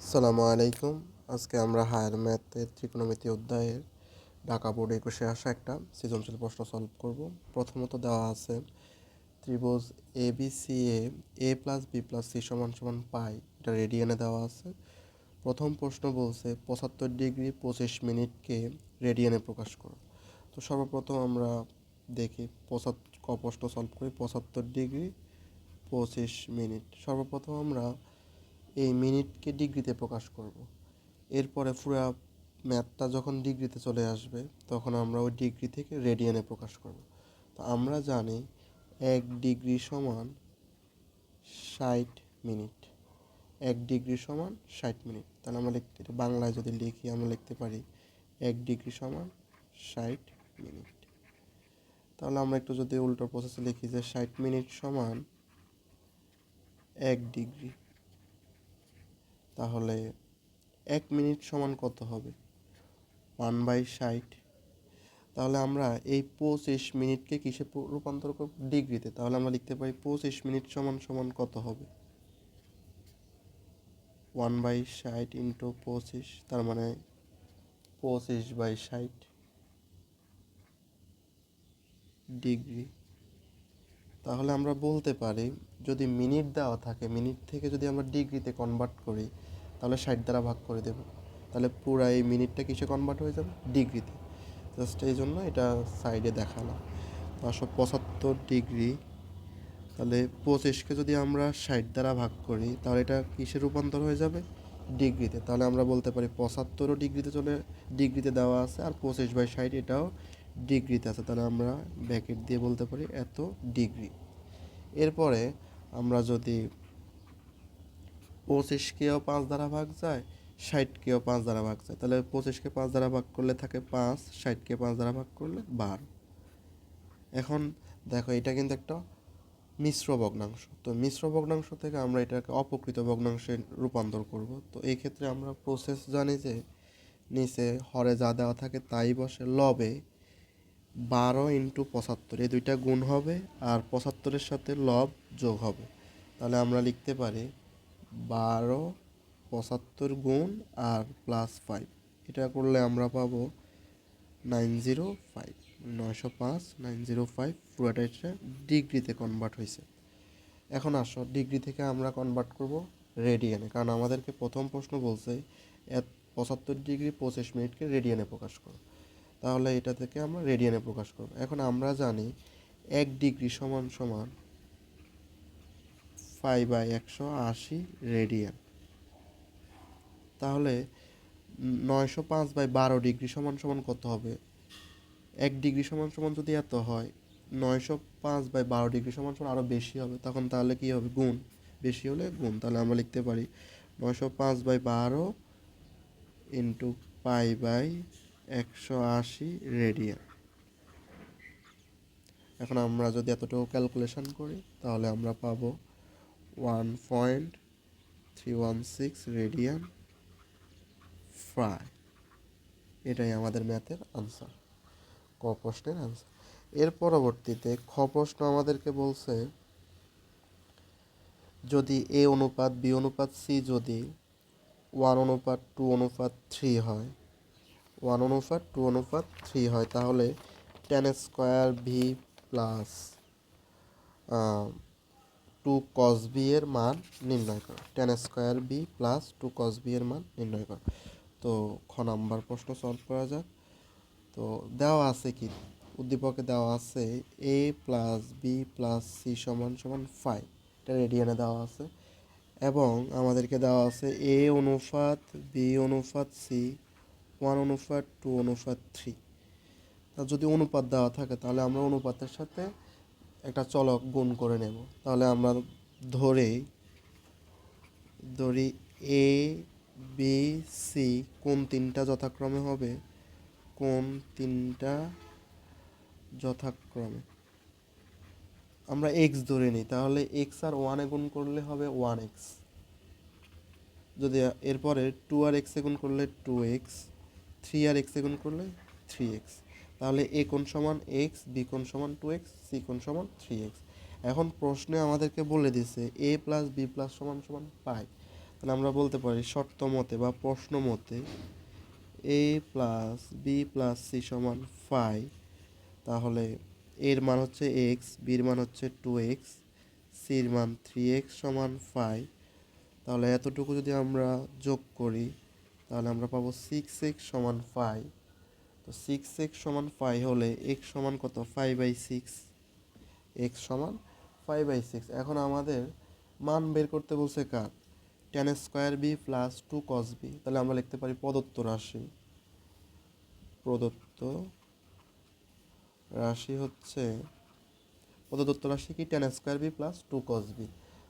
আসসালামু আলাইকুম। আজকে আমরা হায়ার ম্যাথের ত্রিকোণমিতি অধ্যায়ের ঢাকা বোর্ড একুশে আসা একটা সৃজনশীল প্রশ্ন সলভ করব। প্রথমত দেওয়া আছে, ত্রিভুজ A B C A A plus B plus C সমান সমান পাই, এটা রেডিয়ানে দেওয়া আছে। প্রথম প্রশ্ন বলছে, পঁচাত্তর ডিগ্রি পঁচিশ মিনিটকে রেডিয়ানে প্রকাশ করো। তো সর্বপ্রথম আমরা দেখি, পঁচাত্তর, ক প্রশ্ন সলভ করি, পঁচাত্তর ডিগ্রি পঁচিশ মিনিট। সর্বপ্রথম আমরা এই মিনিটকে ডিগ্রিতে প্রকাশ করব। এরপরে পুরো ম্যাথটা যখন ডিগ্রিতে চলে আসবে, তখন আমরা ওই ডিগ্রি থেকে রেডিয়ানে প্রকাশ করব। তো আমরা জানি এক ডিগ্রি সমান ষাট মিনিট। এক ডিগ্রি সমান ষাট মিনিট। তাহলে আমরা লিখতে বাংলায় যদি লিখি, আমরা লিখতে পারি এক ডিগ্রি সমান ষাট মিনিট। তাহলে আমরা একটু যদি উল্টো প্রসেসে লিখি যে ষাট মিনিট সমান এক ডিগ্রি। তাহলে এক মিনিট সমান কত হবে? ওয়ান বাই ষাট। তাহলে আমরা এই পঁচিশ মিনিটকে কিসে রূপান্তর করব? ডিগ্রিতে। তাহলে আমরা লিখতে পারি পঁচিশ মিনিট সমান সমান কত হবে? ওয়ান বাই ষাট ইন্টু পঁচিশ, তার মানে পঁচিশ বাই ষাট ডিগ্রি। তাহলে আমরা বলতে পারি, যদি মিনিট দেওয়া থাকে, মিনিট থেকে যদি আমরা ডিগ্রিতে কনভার্ট করি তাহলে ষাট দ্বারা ভাগ করে দেব। তাহলে পুরো এই মিনিটটা কিসে কনভার্ট হয়ে যাবে? ডিগ্রিতে। জাস্ট এই জন্য এটা সাইডে দেখালাম। পাঁচশো পঁচাত্তর ডিগ্রি। তাহলে পঁচিশকে যদি আমরা ষাট দ্বারা ভাগ করি, তাহলে এটা কিসে রূপান্তর হয়ে যাবে? ডিগ্রিতে। তাহলে আমরা বলতে পারি পঁচাত্তরও ডিগ্রিতে চলে, ডিগ্রিতে দেওয়া আছে আর পঁচিশ বাই ষাট এটাও ডিগ্রিতে আছে। তাহলে আমরা ব্যাকেট দিয়ে বলতে পারি এত ডিগ্রি। এরপরে আমরা যদি পঁচিশকেও পাঁচ দ্বারা ভাগ যায় ষাটকেও পাঁচ দ্বারা ভাগ যায়। তাহলে পঁচিশকে পাঁচ দ্বারা ভাগ করলে থাকে পাঁচ, ষাটকে পাঁচ দ্বারা ভাগ করলে বারো। এখন দেখো, এটা কিন্তু একটা মিশ্র ভগ্নাংশ। তো মিশ্র ভগ্নাংশ থেকে আমরা এটাকে অপকৃত ভগ্নাংশে রূপান্তর করব। তো এই ক্ষেত্রে আমরা প্রসেস জানি যে নিচে হরে যা দেওয়া থাকে তাই বসে লবে বারো ইন্টু পঁচাত্তর। এই দুইটা গুণ হবে আর পঁচাত্তরের সাথে লব যোগ হবে। তাহলে আমরা লিখতে পারি বারো, পঁচাত্তর গুণ আর প্লাস ফাইভ এটা করলে আমরা পাবো নাইন জিরো ফাইভ নয়শো পাঁচ নাইন জিরো ফাইভ পুরোটা এটা ডিগ্রিতে কনভার্ট হয়েছে। এখন আসো, ডিগ্রি থেকে আমরা কনভার্ট করব রেডিয়ানে কারণ আমাদেরকে প্রথম প্রশ্ন বলছে, এত পঁচাত্তর ডিগ্রি পঁচিশ মিনিটকে রেডিয়ানে প্রকাশ করো। তাহলে এটা থেকে আমরা রেডিয়ানে প্রকাশ করব। এখন আমরা জানি এক ডিগ্রি সমান সমান ফাইভ বাই একশো আশি রেডিয়ান। তাহলে নয়শো পাঁচ বাই বারো ডিগ্রি সমান সমান কত হবে? এক ডিগ্রি সমান সমান যদি এত হয়, নয়শো পাঁচ বাই বারো ডিগ্রি সমান সমান আরও বেশি হবে, তখন তাহলে কী হবে? গুণ। বেশি হলে গুণ। তাহলে আমরা লিখতে পারি নয়শো পাঁচ বাই বারো ইন্টু পাই বাই একশো আশি রেডিয়ান। এখন আমরা যদি এতটুকু ক্যালকুলেশন করি, তাহলে আমরা পাবো one point three one six radian fry এটাই আমাদের ম্যাথের আনসার ক প্রশ্নের আনসার এর পরবর্তীতে খ প্রশ্ন আমাদেরকে বলছে, যদি এ অনুপাত বি অনুপাত সি যদি ওয়ান অনুপাত টু অনুপাত থ্রি হয় ওয়ান অনুপাত টু অনুপাত থ্রি হয়, তাহলে tan square B plus two cos B এর মান নির্ণয় করো। Tan square B plus two cos B এর মান নির্ণয় করো। তো খ নাম্বার প্রশ্ন সলভ করা যাক। তো দেওয়া আছে কি? উদ্দীপকে দেওয়া আছে A plus B plus C সমান সমান ফাইভ এটা রেডিয়ানে দেওয়া আছে। এবং আমাদেরকে দেওয়া আছে এ অনুপাত বি অনুপাত সি ওয়ান অনুপাত টু অনুপাত থ্রি তা যদি অনুপাত দেওয়া থাকে, তাহলে আমরা অনুপাতের সাথে একটা চলক গুণ করে নেব। তাহলে আমরা ধরে, ধরি এ বি সি কোন তিনটা যথাক্রমে হবে? কোন তিনটা যথাক্রমে? আমরা এক্স ধরে নিই, তাহলে এক্স আর ওয়ানে গুণ করলে হবে ওয়ান এক্স যদি এরপরে টু আর এক্সে গুণ করলে টু এক্স থ্রি আর এক্সে গুণ করলে থ্রি এক্স তাহলে এ কোণ সমান এক্স বি কোণ সমান টু এক্স সি কোণ সমান থ্রি এক্স এখন প্রশ্নে আমাদেরকে বলে দিছে এ প্লাস বি প্লাস সমান সমান পাই। তাহলে আমরা বলতে পারি শর্ত মতে বা প্রশ্ন মতে A plus B plus C সমান ফাইভ তাহলে এর মান হচ্ছে এক্স বির মান হচ্ছে টু এক্স সির মান থ্রি এক্স সমান ফাইভ তাহলে এতটুকু যদি আমরা যোগ করি, তাহলে আমরা পাবো সিক্স এক্স সমান ফাইভ তো সিক্স এক্স সমান ফাইভ হলে এক্স সমান কত? ফাইভ বাই সিক্স এক্স সমান ফাইভ বাই সিক্স এখন আমাদের মান বের করতে বলছে কার? Tan square B plus two cos B তাহলে আমরা লিখতে পারি প্রদত্ত রাশি। প্রদত্ত রাশি হচ্ছে, প্রদত্ত রাশি কি? Tan square B plus two cos B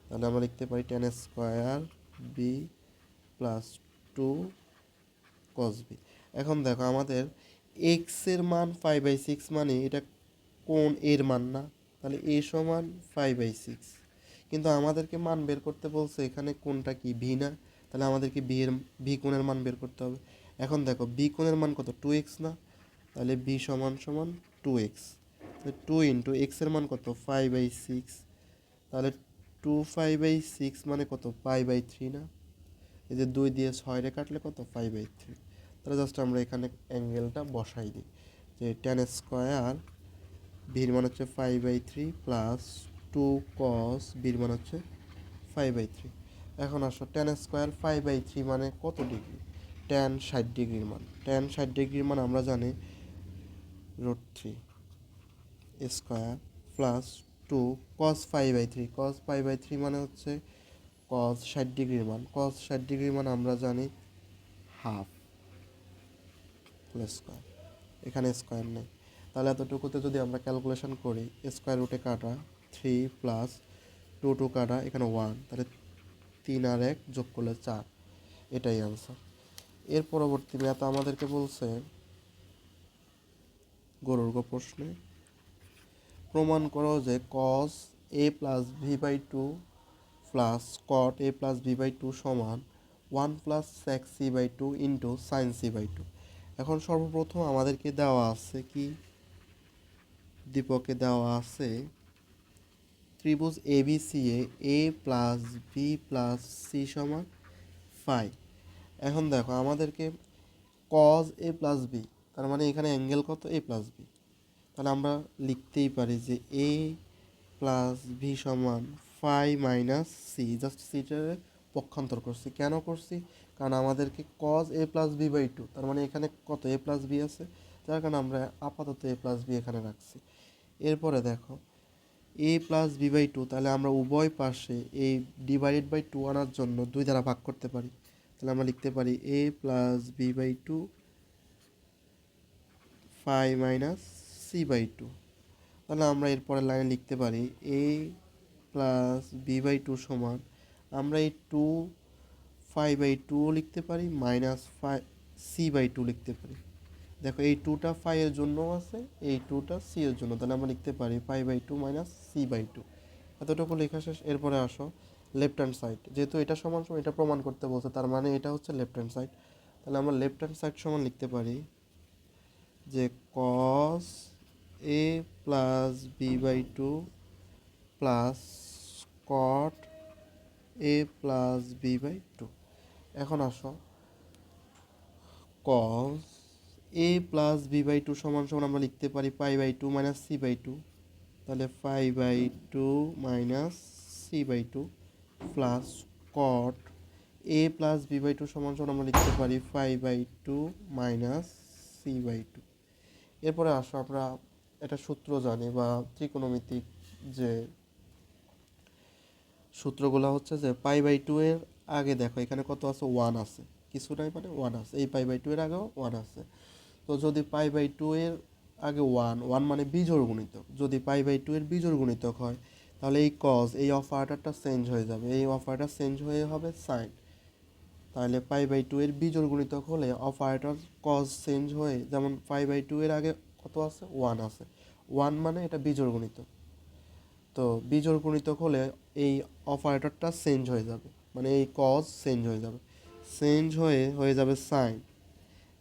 তাহলে আমরা লিখতে পারি tan square B plus two cos B এখন দেখো আমাদের এক্সের মান ফাইভ বাই সিক্স মানে এটা কোন এর মান না? তাহলে এ সমান ফাইভ বাই সিক্স কিন্তু আমাদেরকে মান বের করতে বলছে এখানে কোনটা কি ভি না? তাহলে আমাদেরকে ভি এর ভি কোণের মান বের করতে হবে। এখন দেখো বি কোণের মান কত? টু এক্স না? তাহলে বি সমান সমান টু এক্স টু ইন্টু এক্সের মান কত? ফাইভ বাই সিক্স তাহলে টু ফাইভ বাই সিক্স মানে কত? ফাইভ বাই থ্রি না? এই যে দুই দিয়ে ছয় রে কাটলে কত? ফাইভ বাই থ্রি তাহলে জাস্ট আমরা এখানে অ্যাঙ্গেলটা বসাই দিই। যে টেন স্কোয়ার ভির মান হচ্ছে five by three plus two cos বির মান হচ্ছে ফাইভ বাই থ্রি এখন আসো tan square five by three মানে কত ডিগ্রি টেন ষাট ডিগ্রির মান। টেন ষাট ডিগ্রির মান আমরা জানি root three square plus two cos five by three cos five by three মানে হচ্ছে কস ষাট ডিগ্রির মান। কস ষাট ডিগ্রির মান আমরা জানি হাফ স্কোয়ার এখানে স্কোয়ার নেই। তাহলে এতটুকুতে যদি আমরা ক্যালকুলেশন করি স্কোয়ার রুটে কাটা থ্রি প্লাস টু টু কাটা, এখানে ওয়ান তাহলে তিন আর এক যোগ করলে চার। এটাই আনসার এর পরবর্তী ম্যাথ আমাদেরকে বলছে, গরুর গো প্রশ্নে, প্রমাণ করো যে cos A plus B by two plus cot A plus B by two সমান one plus sec C by two into sine C by two এখন সর্বপ্রথম আমাদেরকে দেওয়া আছে কি? দীপকে দেওয়া আছে ত্রিভুজ A B C A A plus B plus C সমান ফাইভ এখন দেখো, আমাদেরকে কজ এ প্লাস বি তার মানে এখানে অ্যাঙ্গেল কত? এ প্লাস বি তাহলে আমরা লিখতেই পারি যে এ প্লাস ভি সমান ফাইভ মাইনাস সি জাস্ট সিটারে পক্ষান্তর করছি। কেন করছি? কারণ আমাদেরকে cos A plus B by two তার মানে এখানে কত এ প্লাস বি আছে? যার কারণে আমরা আপাতত এ প্লাস বি এখানে রাখছি। এরপরে দেখো A plus B by two তাহলে আমরা উভয় পাশে এই ডিভাইডেড বাই টু আনার জন্য দুই দ্বারা ভাগ করতে পারি। তাহলে আমরা লিখতে পারি A plus B by two five minus C by two তাহলে আমরা এরপরের লাইনে লিখতে পারি A plus B by two সমান আমরা এই টু ফাইভ বাই টুও লিখতে পারি minus five C by two লিখতে পারি। দেখো, এই টুটা ফাইভ এর জন্য আছে, এই টুটা সি এর জন্য। তাহলে আমরা লিখতে পারি five by two minus C by two এতটুকু লেখা শেষ। এরপরে আসো লেফট হ্যান্ড সাইড যেহেতু এটা সমান সমান এটা প্রমাণ করতে বলছে, তার মানে এটা হচ্ছে লেফট হ্যান্ড সাইড তাহলে আমরা লেফট হ্যান্ড সাইড সমান লিখতে পারি যে cos A plus B by two plus cot A plus B by two এখন আসো। Cos A plus B by two সমান সমান আমরা লিখতে পারি pi by two minus C by two তাহলে five by two minus C by two plus cot A plus B by two সমান সমান আমরা লিখতে পারি five by two minus C by two এরপরে আসো আমরা একটা সূত্র জানি বা ত্রিকোণমিতিক যে সূত্রগুলো হচ্ছে যে পাই বাই টু এর আগে দেখো, এখানে কত আছে? ওয়ান আছে। কিছু নাই মানে ওয়ান আছে। এই পাই বাই টু এর আগেও ওয়ান আছে। তো যদি পাই বাই টু এর আগে ওয়ান ওয়ান মানে বিজোড় গুণিতক। যদি পাই বাই টু এর বিজোড় গুণিতক হয়, তাহলে এই কজ এই অফারটারটা চেঞ্জ হয়ে যাবে। এই অফারটা চেঞ্জ হয়ে হবে সাইন তাহলে পাই বাই টু এর বিজোড় গুণিতক হলে অপারেটর কজ চেঞ্জ হয়ে, যেমন পাই বাই টু এর আগে কত আছে? ওয়ান আছে। ওয়ান মানে এটা বিজোড় গুণিতক। তো বিজোড় গুণিতক হলে এই অপারেটরটা চেঞ্জ হয়ে যাবে। মানে এই কজ চেঞ্জ হয়ে যাবে। চেঞ্জ হয়ে হয়ে যাবে সাইন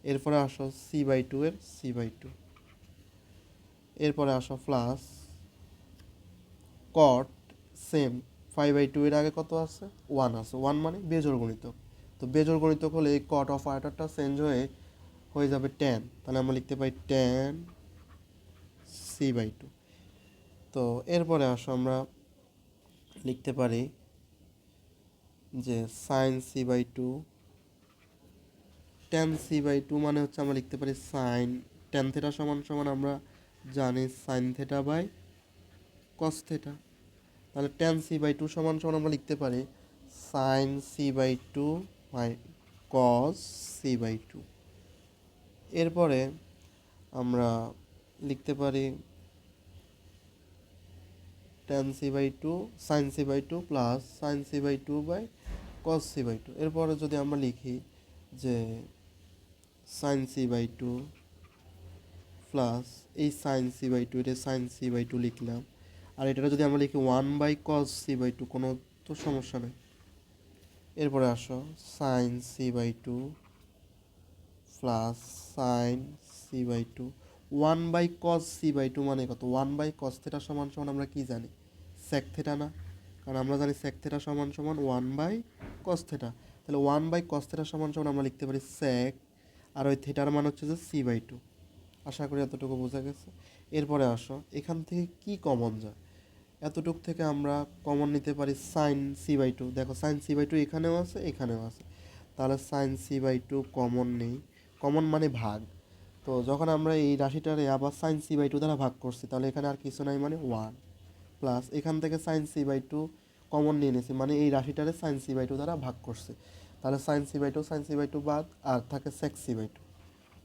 এরপরে আসো সি বাই টু এর সি বাই টু এরপরে আসো plus cot same five by two এর আগে কত আছে? ওয়ান আছে। ওয়ান মানে বেজোর গণিতক তো বেজোর গণিতক হলে এই কট অফ আয়টারটা চেঞ্জ হয়ে হয়ে যাবে টেন তাহলে আমরা লিখতে পাই টেন সি বাই টু তো এরপরে আসো আমরা লিখতে পারি যে sine C by two tan C by two মানে হচ্ছে আমরা লিখতে পারি সাইন টেন থেটা সমান সমান আমরা জানি sine theta by cos theta তাহলে টেন সি বাই টু সমান সমান আমরা লিখতে পারি sine C by two by cos C by two এরপরে আমরা লিখতে পারি tan C by two sine C by two plus sine C by two by cos C by two এরপরে যদি আমরা লিখি যে sine C by two plus এই সাইন সি বাই টু এটা সাইন সি বাই টু লিখলাম আর এটা যদি আমরা লিখি one by cos C by two কোনো তো সমস্যা নেই এরপরে আসো sine C by two plus sine C by two one by cos C by two মানে কত ওয়ান বাই কস থেটা সমান সমান আমরা কি জানি সেক থেটা না। কারণ আমরা জানি সেক থেটা সমান সমান ওয়ান বাই কস থেটা তাহলে ওয়ান বাই কস থেটা সমান সমান আমরা লিখতে পারি সেক আর ওই থেটার মান হচ্ছে যে সি বাই টু আশা করি এতটুকু বোঝা গেছে। এরপরে আসো, এখান থেকে কি কমন যায়? এতটুক থেকে আমরা কমন নিতে পারি সাইন সি বাই টু দেখো সাইন সি বাই টু এখানেও আছে এখানেও আছে। তাহলে sine C by two common নেই। কমন মানে ভাগ। তো যখন আমরা এই রাশিটারে আবার সাইন সি বাই টু দ্বারা ভাগ করছি, তাহলে এখানে আর কিছু নাই মানে ওয়ান প্লাস এখান থেকে sine C by two common নিয়ে নিয়েছি। মানে এই রাশিটারে সাইন সি বাই টু দ্বারা ভাগ করছে। তাহলে sine C by two sine C by two বাদ, আর থাকে সেক সি বাই টু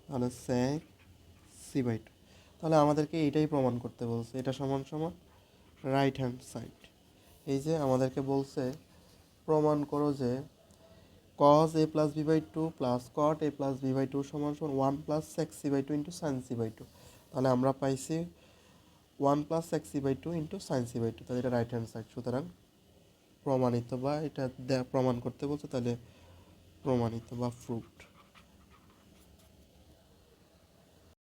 তাহলে সেক সি বাই টু তাহলে আমাদেরকে এইটাই প্রমাণ করতে বলছে। এটা সমান সমান রাইট হ্যান্ড সাইড এই যে আমাদেরকে বলছে, প্রমাণ করো যে cos A plus B by two plus cot A plus B by two সমান সমান one plus x C by two into sine C by two তাহলে আমরা পাইছি one plus x C by two into sine C by two, তাহলে এটা right hand side সুতরাং প্রমাণিত বা এটা প্রমাণ করতে বলছে, তাহলে প্রমাণিত বা প্রুফড